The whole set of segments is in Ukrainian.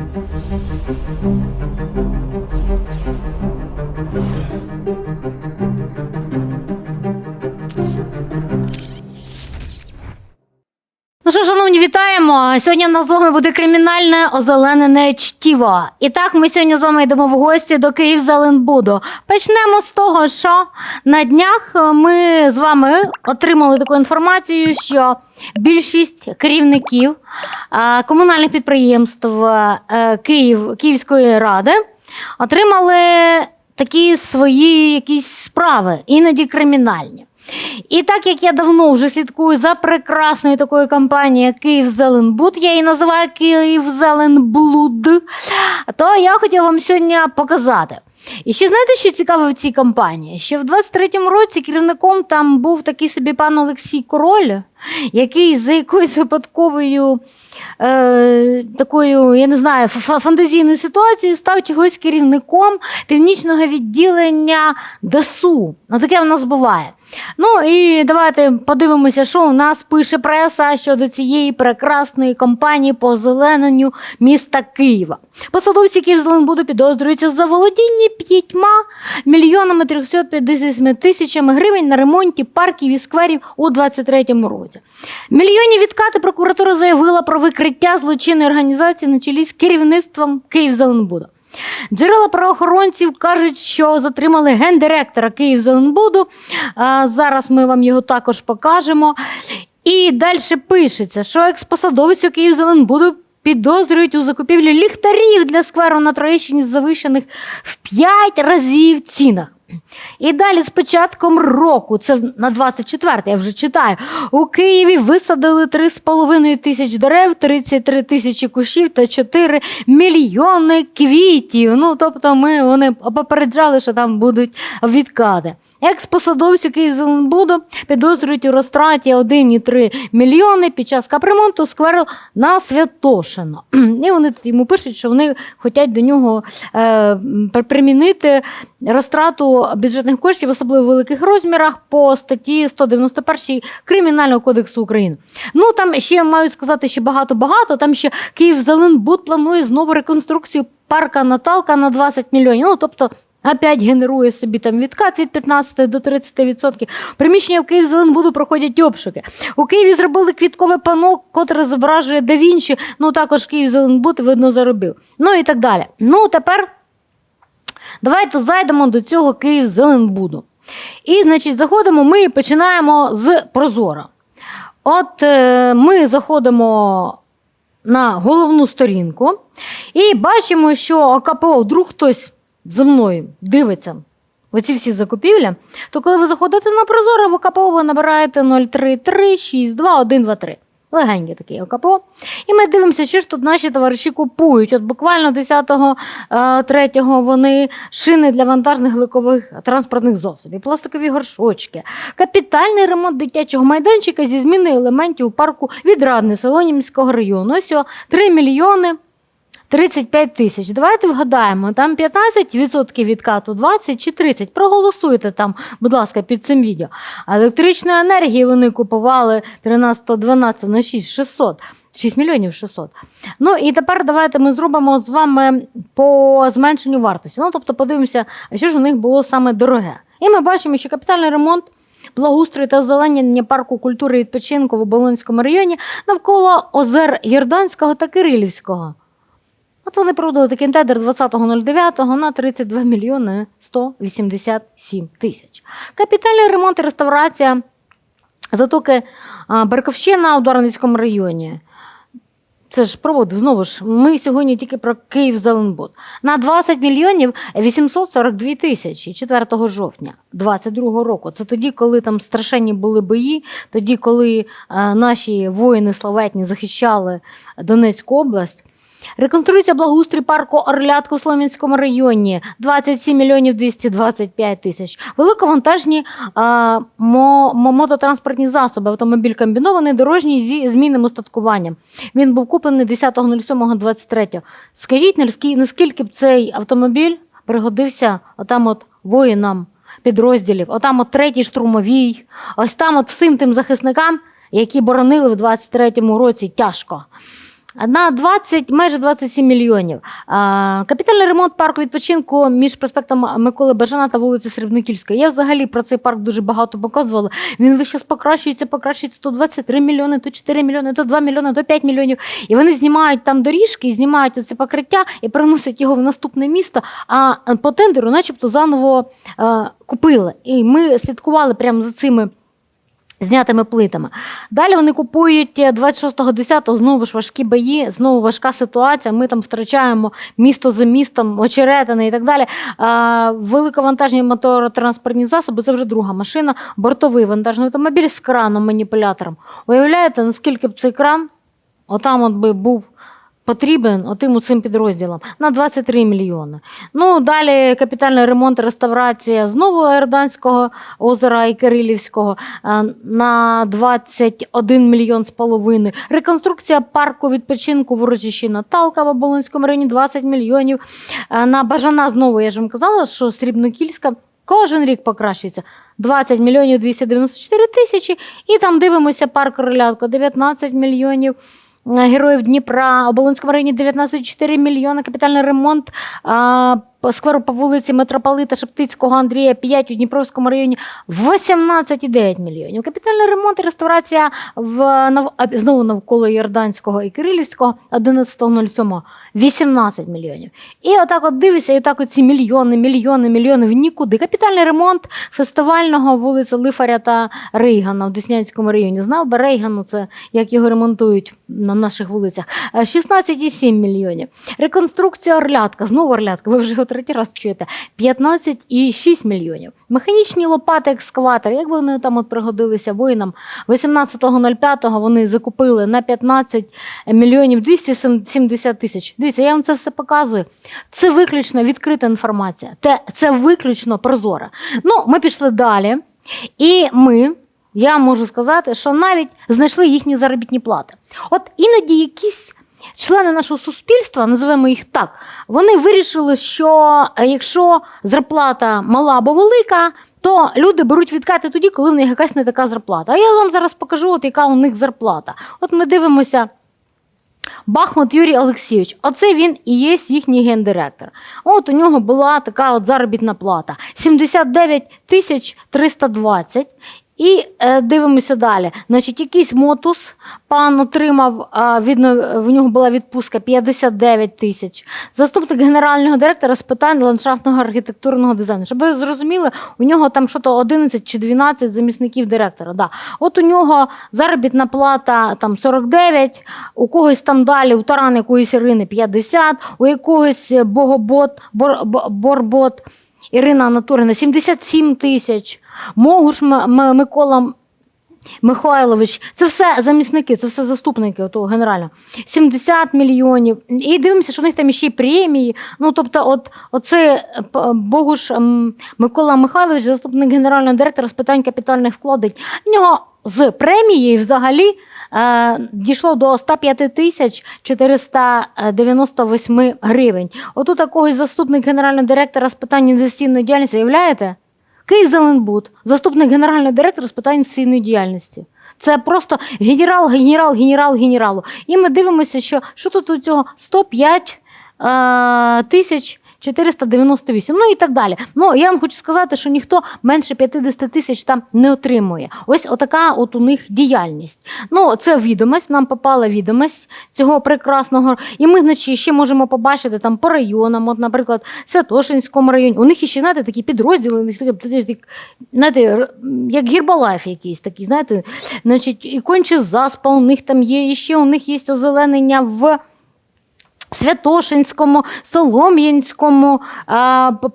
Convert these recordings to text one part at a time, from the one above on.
thank you вітаємо! Сьогодні в нас з вами буде кримінальне озеленене чтіво. І так, ми сьогодні з вами йдемо в гості до Київ Зеленбуду. Почнемо з того, що на днях е, ми з вами отримали таку інформацію, що більшість керівників е, комунальних підприємств е, Київ, Київської ради отримали такі свої якісь справи, іноді кримінальні. І так як я давно вже слідкую за прекрасною такою компанією Київ Зеленбуд, я її називаю Київ Зеленблуд, то я хотіла вам сьогодні показати. І ще знаєте, що цікаве в цій компанії? Що в 23-му році керівником там був такий собі пан Олексій Король, який за якоюсь випадковою е, такою, я не знаю, фантазійною ситуацією став чогось керівником північного відділення ДСУ. Ну таке в нас буває. Ну і давайте подивимося, що у нас пише преса щодо цієї прекрасної кампанії по озелененню міста Києва. Посадовці Київзеленбуду підозрюються за володіння п'ятьма мільйонами 357 тисячами гривень на ремонті парків і скверів у 23-му році. Мільйонні відкати прокуратура заявила про викриття злочинної організації на чолі з керівництвом Київзеленбуду. Джерела правоохоронців кажуть, що затримали гендиректора Київзеленбуду. Зараз ми вам його також покажемо. І далі пишеться, що експосадовець у Київзеленбуду підозрюють у закупівлі ліхтарів для скверу на Троєщині завищених в 5 разів цінах. І далі з початком року, це на 24 я вже читаю, у Києві висадили 3,5 тисяч дерев, 33 тисячі кущів та 4 мільйони квітів. Ну, тобто ми вони попереджали, що там будуть відкати. Експосадовці Київзеленбуду підозрюють у розтраті 1,3 мільйони під час капремонту скверу на Святошино. І вони йому пишуть, що вони хочуть до нього е, примінити розтрату бюджетних коштів, особливо в великих розмірах, по статті 191 Кримінального кодексу України. Ну там ще мають сказати, що багато-багато. Там ще Київзеленбуд планує знову реконструкцію парка Наталка на 20 мільйонів. Ну тобто. Опять генерує собі там відкат від 15 до 30 відсотків. Приміщення в Київзеленбуду проходять обшуки. У Києві зробили квіткове пано, котре зображує Да Вінчі. Ну також Київзеленбуд, видно, заробив. Ну і так далі. Ну тепер давайте зайдемо до цього Київзеленбуду. І, значить, заходимо ми починаємо з Прозора. От е, ми заходимо на головну сторінку і бачимо, що ОКПО, вдруг хтось за мною дивиться оці всі закупівлі, то коли ви заходите на Прозоро, в ОКПО ви набираєте 033622123. Легенький такий ОКПО. І ми дивимося, що ж тут наші товариші купують. От буквально 10-го, е, 3-го вони шини для вантажних легкових транспортних засобів, пластикові горшочки, капітальний ремонт дитячого майданчика зі зміною елементів у парку відрадне Солонімського району. Ось о, 3 мільйони 35 тисяч. Давайте вгадаємо, там 15% відкату, 20 чи 30. Проголосуйте там, будь ласка, під цим відео. Електричної енергії вони купували 13-12 на 6 600. 6 мільйонів 600. Ну і тепер давайте ми зробимо з вами по зменшенню вартості. Ну, тобто подивимося, що ж у них було саме дороге. І ми бачимо, що капітальний ремонт, благоустрій та озеленення парку культури і відпочинку в Оболонському районі навколо озер Єрданського та Кирилівського. От вони проводили такий тендер 20.09 на 32 мільйони 187 тисяч. Капітальний ремонт і реставрація затоки Берковщина у Дарницькому районі. Це ж проводив знову ж. Ми сьогодні тільки про Київ Зеленбуд. На 20 мільйонів 842 тисячі 4 жовтня 22 року. Це тоді, коли там страшенні були бої, тоді, коли е, наші воїни славетні захищали Донецьку область. Реконструюється благоустрій парку Орлятко в Слов'янському районі 27 мільйонів 225 тисяч. Великовантажні а, мо, мо- мототранспортні засоби, автомобіль комбінований, дорожній зі змінним устаткуванням. Він був куплений 10.07.23. Скажіть, наскільки б цей автомобіль пригодився отам от воїнам підрозділів, отам от третій штурмовій, ось там от всім тим захисникам, які боронили в 23-му році тяжко. На 20, майже 27 мільйонів. Капітальний ремонт парку відпочинку між проспектом Миколи Бажана та вулиці Срібнокільської. Я взагалі про цей парк дуже багато показувала. Він час покращується, покращується то 23 мільйони, то 4 мільйони, то 2 мільйони, то 5 мільйонів. І вони знімають там доріжки, знімають оце покриття і переносять його в наступне місто. А по тендеру, начебто, заново е, купили. І ми слідкували прямо за цими. Знятими плитами. Далі вони купують е, 26.10, знову ж важкі бої, знову важка ситуація. Ми там втрачаємо місто за містом, очеретини і так далі. Великовантажні моторотранспортні засоби це вже друга машина, бортовий вантажний автомобіль з краном маніпулятором. Уявляєте, наскільки б цей кран отам от би був потрібен отим цим підрозділам на 23 мільйони. Ну, далі капітальний ремонт, реставрація знову Ерданського озера і Кирилівського е, на 21 мільйон з половиною. Реконструкція парку відпочинку в урочищі Наталка в Оболонському районі 20 мільйонів. Е, На Бажана знову я ж вам казала, що Срібнокільська кожен рік покращується. 20 мільйонів 294 тисячі. І там дивимося парк Ролятко 19 мільйонів. Героїв Дніпра, Оболонському районі 19,4 мільйони, капітальний ремонт а, скверу по вулиці Митрополита Шептицького Андрія 5 у Дніпровському районі 18,9 мільйонів. Капітальний ремонт і реставрація в нав- знову навколо Йорданського і Кирилівського 11.07 18 мільйонів. І отак от дивишся, і так оці мільйони, мільйони, мільйони в нікуди. Капітальний ремонт фестивального вулиці Лифаря та Рейгана в Деснянському районі. Знав би Рейгану, це як його ремонтують на наших вулицях. Е, 16,7 мільйонів. Реконструкція Орлятка, знову Орлятка, ви вже третій раз чуєте. 15,6 мільйонів. Механічні лопати, екскаватори, як би вони там от пригодилися воїнам. 18.05 вони закупили на 15 мільйонів 270 тисяч. Дивіться, я вам це все показую. Це виключно відкрита інформація. Це, виключно прозора. Ну, ми пішли далі. І ми, я можу сказати, що навіть знайшли їхні заробітні плати. От іноді якісь члени нашого суспільства, називаємо їх так, вони вирішили, що е, якщо зарплата мала або велика, то люди беруть відкати тоді, коли в них якась не така зарплата. А я вам зараз покажу, от яка у них зарплата. От ми дивимося. Бахмут Юрій Олексійович, оце він і є їхній гендиректор. От у нього була така от заробітна плата 79 тисяч 320. І е, дивимося далі. Значить, якийсь мотус пан отримав, а, видно, в нього була відпустка 59 тисяч. Заступник генерального директора з питань ландшафтного архітектурного дизайну. Щоб ви зрозуміли, у нього там що то 11 чи 12 замісників директора. Да. От у нього заробітна плата там 49, у когось там далі, у таран якоїсь Ірини 50, у якогось Богобот, Бор, Бо- Борбот Ірина Анатурина 77 тисяч. Могуш Микола Михайлович, це все замісники, це все заступники того генерального. 70 мільйонів. І дивимося, що у них там ще й премії. Ну, тобто, от, оце е, Богуш Микола Михайлович, заступник генерального директора з питань капітальних вкладень. В нього з премією взагалі дійшло до 105 тисяч 498 гривень. Отут такого заступник генерального директора з питань інвестиційної діяльності, уявляєте? Київзеленбуд, заступник генерального директора з питань інвестиційної діяльності. Це просто генерал, генерал, генерал, генералу. І ми дивимося, що, що тут у цього 105 е, тисяч 498, ну і так далі. Ну, я вам хочу сказати, що ніхто менше 50 тисяч там не отримує. Ось отака от у них діяльність. Ну, це відомість, нам попала відомість цього прекрасного. І ми, значить, ще можемо побачити там по районам, от, наприклад, Святошинському районі. У них ще, знаєте, такі підрозділи, знаєте, як гірбалайф якийсь такий, знаєте, значить, і конче заспа у них там є, і ще у них є озеленення в. Святошинському, Солом'янському,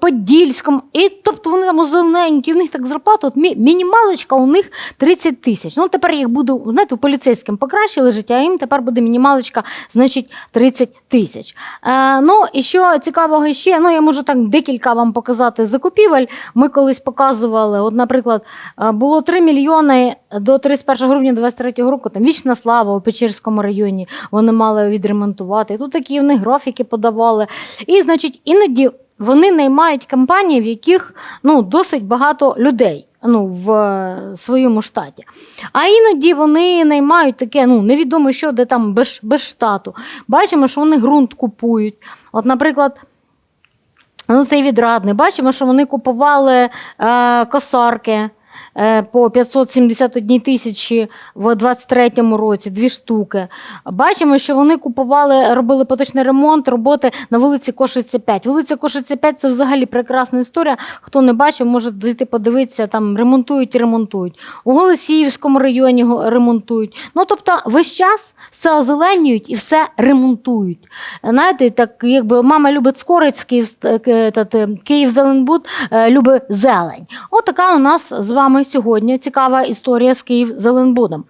Подільському. І тобто вони там озелененькі, у них так зарплата, от мінімалочка у них 30 тисяч. Ну тепер їх буде, знаєте, у поліцейським покращили життя, а їм тепер буде мінімалочка, значить, 30 тисяч. Е, ну і що цікавого ще, ну я можу так декілька вам показати закупівель. Ми колись показували, от, наприклад, е, було 3 мільйони до 31 грудня 2023 року, там вічна слава у Печерському районі, вони мали відремонтувати. Тут такі вони графіки подавали. І, значить, іноді вони наймають компанії, в яких ну, досить багато людей. ну, в е, своєму штаті. А іноді вони наймають таке, ну, невідомо що, де там без, без штату. Бачимо, що вони ґрунт купують. От, наприклад, ну, цей відрадний. Бачимо, що вони купували е, косарки. Е, По 571 тисячі в 23-му році, дві штуки. Бачимо, що вони купували, робили поточний ремонт, роботи на вулиці Кошиця 5. Вулиця Кошиця 5 це взагалі прекрасна історія. Хто не бачив, може зайти подивитися, там ремонтують і ремонтують. У Голосіївському районі ремонтують. Ну тобто весь час все озеленюють і все ремонтують. Знаєте, так якби мама любить скорець, Київ, Київ Зеленбуд е, любить зелень. От така у нас з вами сьогодні цікава історія з Київ Зеленбудом.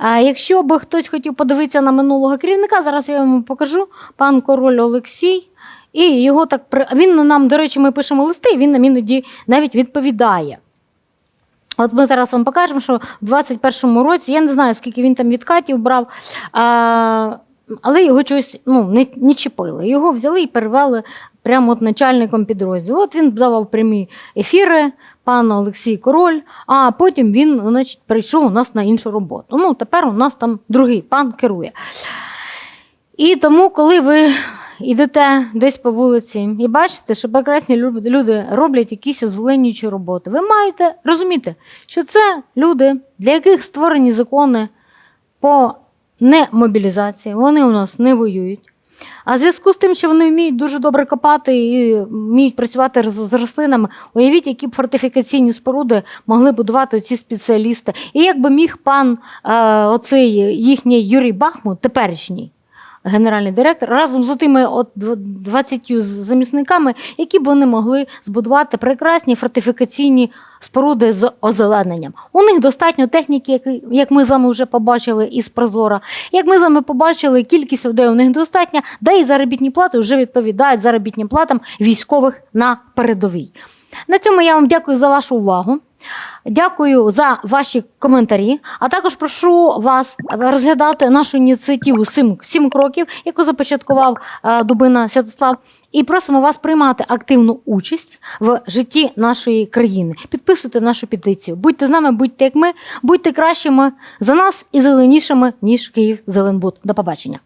Якщо би хтось хотів подивитися на минулого керівника, зараз я йому покажу пан Король Олексій. І його так він нам, до речі, ми пишемо листи, він нам іноді навіть відповідає. От ми зараз вам покажемо, що в 21-му році я не знаю, скільки він там відкатів брав, але його чогось ну, не, не чіпили. Його взяли і перевели прямо от начальником підрозділу. От він давав прямі ефіри, пан Олексій Король, а потім він значить, прийшов у нас на іншу роботу. Ну, тепер у нас там другий пан керує. І тому, коли ви йдете десь по вулиці і бачите, що прекрасні люди роблять якісь озеленюючі роботи, ви маєте розуміти, що це люди, для яких створені закони по немобілізації, вони у нас не воюють. А в зв'язку з тим, що вони вміють дуже добре копати і вміють працювати з рослинами, уявіть, які б фортифікаційні споруди могли будувати ці спеціалісти. І як би міг пан е, оцей їхній Юрій Бахмут, теперішній генеральний директор, разом з тими от 20 замісниками, які б вони могли збудувати прекрасні фортифікаційні споруди з озелененням. У них достатньо техніки, як, ми з вами вже побачили із Прозора. Як ми з вами побачили, кількість людей у них достатня, да і заробітні плати вже відповідають заробітним платам військових на передовій. На цьому я вам дякую за вашу увагу. Дякую за ваші коментарі. А також прошу вас розглядати нашу ініціативу «Сім, сім кроків, яку започаткував е, Дубина Святослав. І просимо вас приймати активну участь в житті нашої країни. Підписуйте нашу петицію. Будьте з нами, будьте як ми, будьте кращими за нас і зеленішими, ніж Київ Зеленбуд. До побачення.